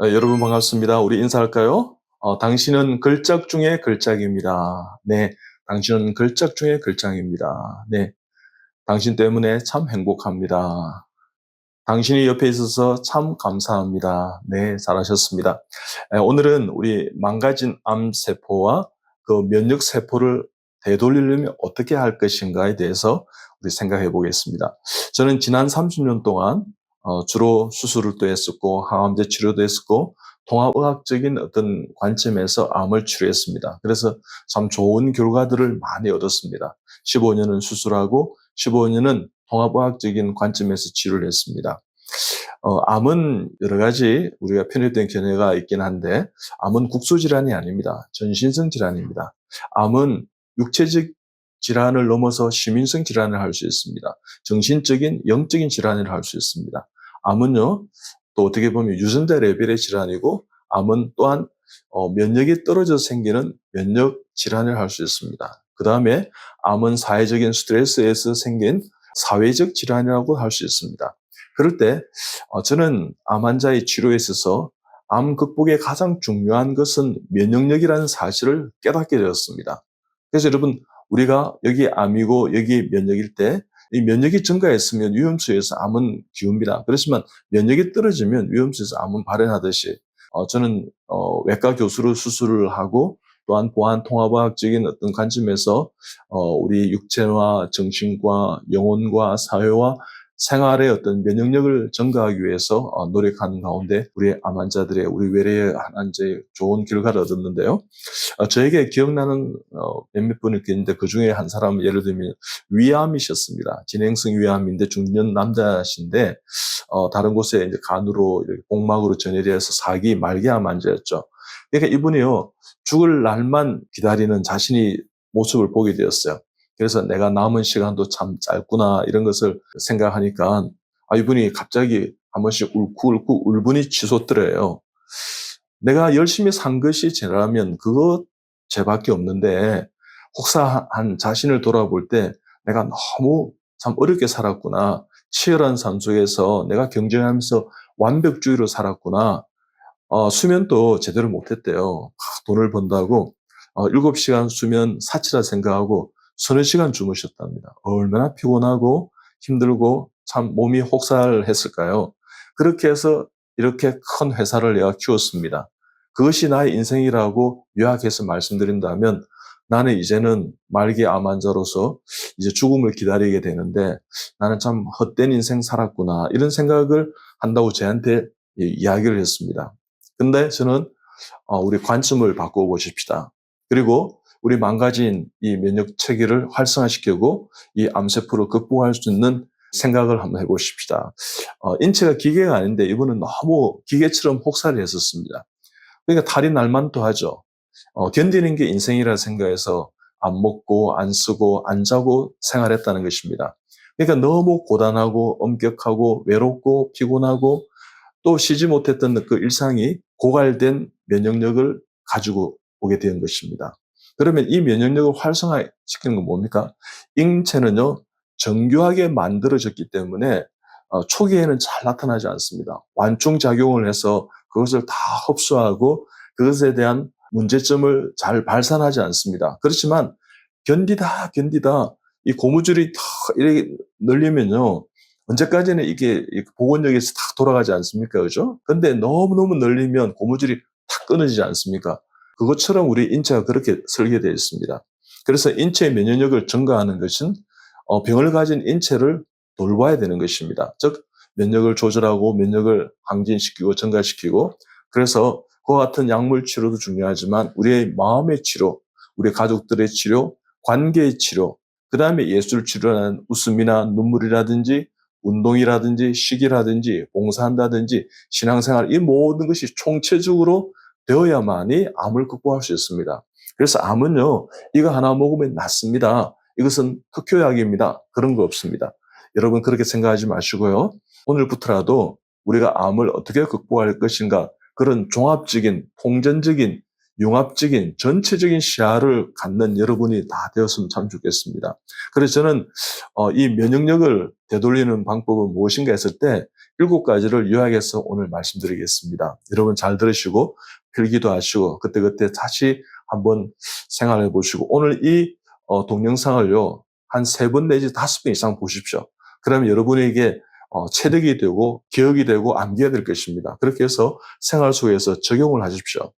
어, 여러분 반갑습니다. 우리 인사할까요? 어, 당신은 걸작 중에 걸작입니다. 네, 당신은 걸작 중에 걸작입니다. 네, 당신 때문에 참 행복합니다. 당신이 옆에 있어서 참 감사합니다. 네, 잘하셨습니다. 에, 오늘은 우리 망가진 암세포와 그 면역세포를 되돌리려면 어떻게 할 것인가에 대해서 우리 생각해 보겠습니다. 저는 지난 30년 동안 어, 주로 수술을 또 했었고 항암제 치료도 했었고 통합의학적인 어떤 관점에서 암을 치료했습니다. 그래서 참 좋은 결과들을 많이 얻었습니다. 15년은 수술하고 15년은 통합의학적인 관점에서 치료를 했습니다. 어, 암은 여러 가지 우리가 편입된 견해가 있긴 한데 암은 국소 질환이 아닙니다. 전신성 질환입니다. 암은 육체적 질환을 넘어서 시민성 질환을 할 수 있습니다. 정신적인 영적인 질환을 할 수 있습니다. 암은요 또 어떻게 보면 유전자 레벨의 질환이고 암은 또한 어, 면역이 떨어져 생기는 면역 질환을 할 수 있습니다. 그 다음에 암은 사회적인 스트레스에서 생긴 사회적 질환이라고 할 수 있습니다. 그럴 때 어, 저는 암 환자의 치료에 있어서 암 극복의 가장 중요한 것은 면역력이라는 사실을 깨닫게 되었습니다. 그래서 여러분 우리가 여기 암이고 여기 면역일 때 이 면역이 증가했으면 위험수에서 암은 기웁니다. 그렇지만 면역이 떨어지면 위험수에서 암은 발현하듯이 어, 저는 어, 외과 교수로 수술을 하고 또한 보안 통합학적인 어떤 관점에서 어, 우리 육체와 정신과 영혼과 사회와 생활의 어떤 면역력을 증가하기 위해서 어, 노력하는 가운데 우리 암 환자들의 우리 외래의 환자의 좋은 결과를 얻었는데요. 어, 저에게 기억나는 어, 몇몇 분이 있는데 그 중에 한 사람은 예를 들면 위암이셨습니다. 진행성 위암인데 중년 남자신데 어, 다른 곳에 이제 간으로 복막으로 전해이 해서 사기 말기암 환자였죠. 그러니까 이분이요 죽을 날만 기다리는 자신이 모습을 보게 되었어요. 그래서 내가 남은 시간도 참 짧구나 이런 것을 생각하니까 아, 이분이 갑자기 한 번씩 울컥울컥 울분이 치솟더래요. 내가 열심히 산 것이 죄라면 그것 죄밖에 없는데 혹사한 자신을 돌아볼 때 내가 너무 참 어렵게 살았구나. 치열한 삶 속에서 내가 경쟁하면서 완벽주의로 살았구나. 어, 수면도 제대로 못했대요. 돈을 번다고 어, 7시간 수면 사치라 생각하고 서너 시간 주무셨답니다. 얼마나 피곤하고 힘들고 참 몸이 혹살했을까요? 그렇게 해서 이렇게 큰 회사를 내가 키웠습니다. 그것이 나의 인생이라고 요약해서 말씀드린다면 나는 이제는 말기 암 환자로서 이제 죽음을 기다리게 되는데 나는 참 헛된 인생 살았구나 이런 생각을 한다고 저한테 이야기를 했습니다. 근데 저는 어, 우리 관점을 바꾸어 보십시다. 그리고 우리 망가진 이 면역 체계를 활성화시키고 이 암세포를 극복할 수 있는 생각을 한번 해보십시다. 어, 인체가 기계가 아닌데 이분은 너무 기계처럼 혹사를 했었습니다. 그러니까 탈이 날만도 하죠. 어, 견디는 게 인생이라 생각해서 안 먹고 안 쓰고 안 자고 생활했다는 것입니다. 그러니까 너무 고단하고 엄격하고 외롭고 피곤하고 또 쉬지 못했던 그 일상이 고갈된 면역력을 가지고 오게 된 것입니다. 그러면 이 면역력을 활성화시키는 건 뭡니까? 인체는요, 정교하게 만들어졌기 때문에 어, 초기에는 잘 나타나지 않습니다. 완충작용을 해서 그것을 다 흡수하고 그것에 대한 문제점을 잘 발산하지 않습니다. 그렇지만 견디다 견디다 이 고무줄이 더 이렇게 늘리면요. 언제까지는 이게 복원력에서 다 돌아가지 않습니까? 그죠? 근데 너무너무 늘리면 고무줄이 탁 끊어지지 않습니까? 그것처럼 우리 인체가 그렇게 설계되어 있습니다. 그래서 인체의 면역력을 증가하는 것은 어, 병을 가진 인체를 돌봐야 되는 것입니다. 즉 면역을 조절하고 면역을 항진시키고 증가시키고 그래서 그와 같은 약물 치료도 중요하지만 우리의 마음의 치료, 우리 가족들의 치료, 관계의 치료, 그 다음에 예술 치료라는 웃음이나 눈물이라든지 운동이라든지 식이라든지 봉사한다든지 신앙생활 이 모든 것이 총체적으로 되어야만이 암을 극복할 수 있습니다. 그래서 암은요, 이거 하나 먹으면 낫습니다. 이것은 흑효약입니다. 그런 거 없습니다. 여러분 그렇게 생각하지 마시고요. 오늘부터라도 우리가 암을 어떻게 극복할 것인가 그런 종합적인, 통전적인, 융합적인, 전체적인 시야를 갖는 여러분이 다 되었으면 참 좋겠습니다. 그래서 저는 어, 이 면역력을 되돌리는 방법은 무엇인가 했을 때 일곱 가지를 요약해서 오늘 말씀드리겠습니다. 여러분 잘 들으시고 필기도 하시고 그때그때 다시 한번 생활해 보시고 오늘 이 어, 동영상을요 한 세 번 내지 다섯 번 이상 보십시오. 그러면 여러분에게 어, 체득이 되고 기억이 되고 암기가 될 것입니다. 그렇게 해서 생활 속에서 적용을 하십시오.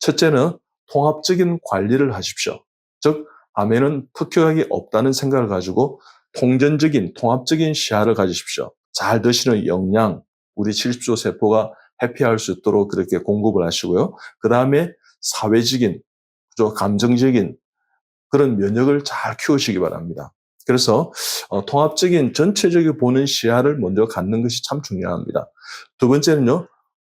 첫째는 통합적인 관리를 하십시오. 즉 암에는 특효약이 없다는 생각을 가지고 통전적인 통합적인 시야를 가지십시오. 잘 드시는 영양, 우리 70조 세포가 회피할 수 있도록 그렇게 공급을 하시고요. 그 다음에 사회적인, 그죠? 감정적인 그런 면역을 잘 키우시기 바랍니다. 그래서 어, 통합적인 전체적인 보는 시야를 먼저 갖는 것이 참 중요합니다. 두 번째는요,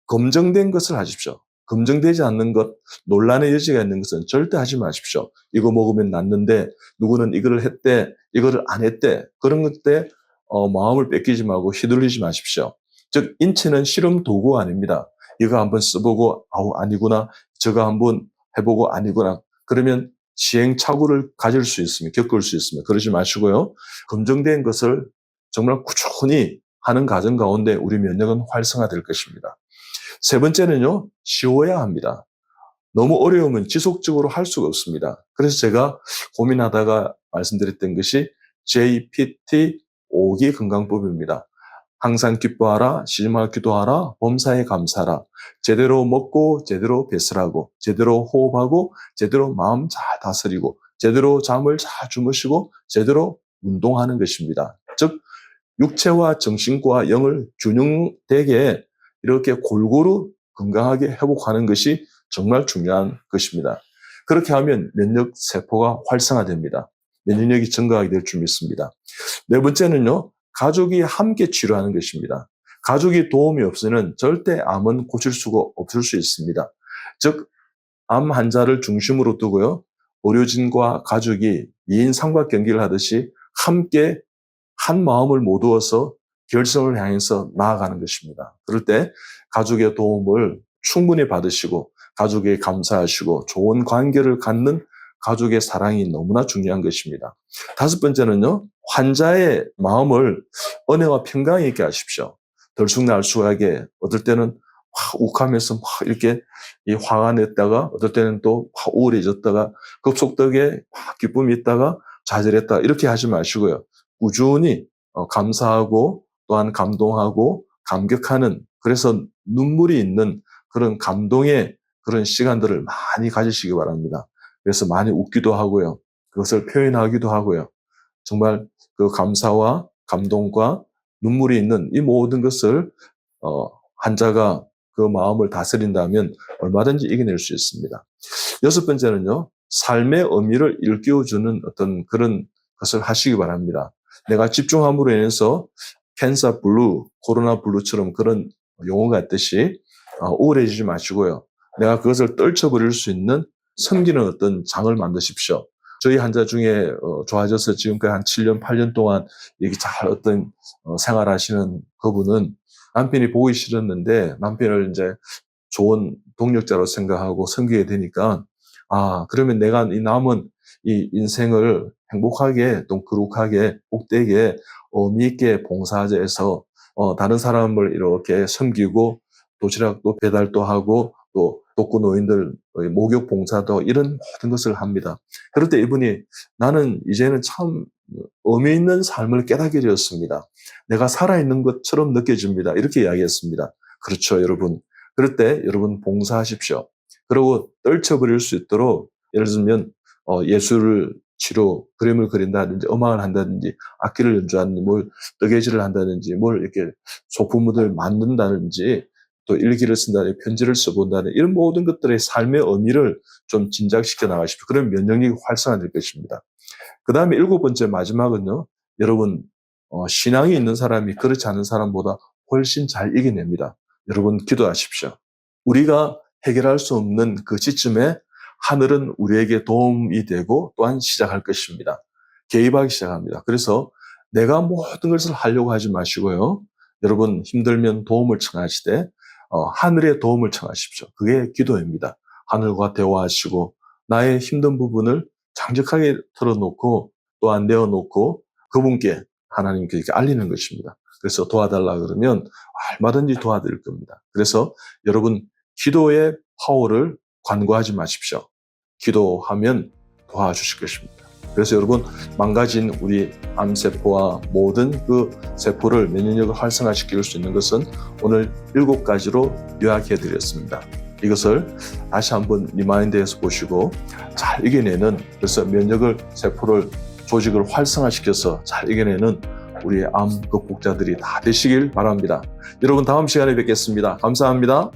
검증된 것을 하십시오. 검증되지 않는 것, 논란의 여지가 있는 것은 절대 하지 마십시오. 이거 먹으면 낫는데 누구는 이거를 했대, 이거를 안 했대. 그런 것 때 어, 마음을 뺏기지 말고 휘둘리지 마십시오. 즉 인체는 실험 도구 아닙니다. 이거 한번 써보고 아우 아니구나, 저거 한번 해보고 아니구나. 그러면 시행착오를 가질 수 있으면 겪을 수 있으면 그러지 마시고요. 검증된 것을 정말 꾸준히 하는 과정 가운데 우리 면역은 활성화될 것입니다. 세 번째는요, 쉬워야 합니다. 너무 어려우면 지속적으로 할 수가 없습니다. 그래서 제가 고민하다가 말씀드렸던 것이 JPT 5기 건강법입니다. 항상 기뻐하라, 시집마 기도하라, 범사에 감사라. 제대로 먹고, 제대로 배설하고, 제대로 호흡하고, 제대로 마음 잘 다스리고, 제대로 잠을 잘 주무시고, 제대로 운동하는 것입니다. 즉, 육체와 정신과 영을 균형되게 이렇게 골고루 건강하게 회복하는 것이 정말 중요한 것입니다. 그렇게 하면 면역 세포가 활성화됩니다. 면역력이 증가하게 될 줄 믿습니다. 네 번째는요, 가족이 함께 치료하는 것입니다. 가족이 도움이 없으면 절대 암은 고칠 수가 없을 수 있습니다. 즉, 암 환자를 중심으로 두고요, 의료진과 가족이 2인 삼각 경기를 하듯이 함께 한 마음을 모두어서 결성을 향해서 나아가는 것입니다. 그럴 때 가족의 도움을 충분히 받으시고 가족에 감사하시고 좋은 관계를 갖는 가족의 사랑이 너무나 중요한 것입니다. 다섯 번째는요, 환자의 마음을 은혜와 평강 있게 하십시오. 들쑥날쑥하게 어떨 때는 욱하면서 막 이렇게 이 화가 냈다가 어떨 때는 또 우울해졌다가 급속도에 기쁨이 있다가 좌절했다 이렇게 하지 마시고요. 꾸준히 어, 감사하고 또한 감동하고 감격하는 그래서 눈물이 있는 그런 감동의 그런 시간들을 많이 가지시기 바랍니다. 그래서 많이 웃기도 하고요. 그것을 표현하기도 하고요. 정말 그 감사와 감동과 눈물이 있는 이 모든 것을 어, 환자가 그 마음을 다스린다면 얼마든지 이겨낼 수 있습니다. 여섯 번째는요, 삶의 의미를 일깨워주는 어떤 그런 것을 하시기 바랍니다. 내가 집중함으로 인해서 캔사 블루, 코로나 블루처럼 그런 용어가 있듯이 어, 우울해지지 마시고요. 내가 그것을 떨쳐버릴 수 있는 섬기는 어떤 장을 만드십시오. 저희 환자 중에 어, 좋아져서 지금까지 한 7년, 8년 동안 이게 잘 어떤 어, 생활하시는 그분은 남편이 보기 싫었는데 남편을 이제 좋은 동력자로 생각하고 섬기게 되니까 아 그러면 내가 이 남은 이 인생을 행복하게 또 거룩하게 복되게 의미 있게 봉사하자 해서 어, 다른 사람을 이렇게 섬기고 도시락도 배달도 하고 또 독거 노인들 목욕 봉사도 이런 모든 것을 합니다. 그럴 때 이분이 나는 이제는 참 의미 있는 삶을 깨닫게 되었습니다. 내가 살아있는 것처럼 느껴집니다. 이렇게 이야기했습니다. 그렇죠, 여러분. 그럴 때 여러분 봉사하십시오. 그리고 떨쳐버릴 수 있도록 예를 들면 어, 예술을 치료, 그림을 그린다든지 음악을 한다든지 악기를 연주하는지 뭘 뜨개질을 한다든지 뭘 이렇게 소품을 만든다든지 또 일기를 쓴다든지 편지를 써본다는 이런 모든 것들의 삶의 의미를 좀 진작시켜 나가십시오. 그럼 면역력이 활성화될 것입니다. 그 다음에 일곱 번째 마지막은요. 여러분 어, 신앙이 있는 사람이 그렇지 않은 사람보다 훨씬 잘 이겨냅니다. 여러분 기도하십시오. 우리가 해결할 수 없는 그 시점에 하늘은 우리에게 도움이 되고 또한 시작할 것입니다. 개입하기 시작합니다. 그래서 내가 모든 것을 하려고 하지 마시고요. 여러분 힘들면 도움을 청하시되 어, 하늘의 도움을 청하십시오. 그게 기도입니다. 하늘과 대화하시고 나의 힘든 부분을 장적하게 털어놓고 또한 내어놓고 그분께 하나님께 알리는 것입니다. 그래서 도와달라 그러면 얼마든지 도와드릴 겁니다. 그래서 여러분 기도의 파워를 관고하지 마십시오. 기도하면 도와주실 것입니다. 그래서 여러분 망가진 우리 암세포와 모든 그 세포를 면역력을 활성화시킬 수 있는 것은 오늘 일곱 가지로 요약해 드렸습니다. 이것을 다시 한번 리마인드해서 보시고 잘 이겨내는 그래서 면역을 세포를 조직을 활성화시켜서 잘 이겨내는 우리 암 극복자들이 다 되시길 바랍니다. 여러분 다음 시간에 뵙겠습니다. 감사합니다.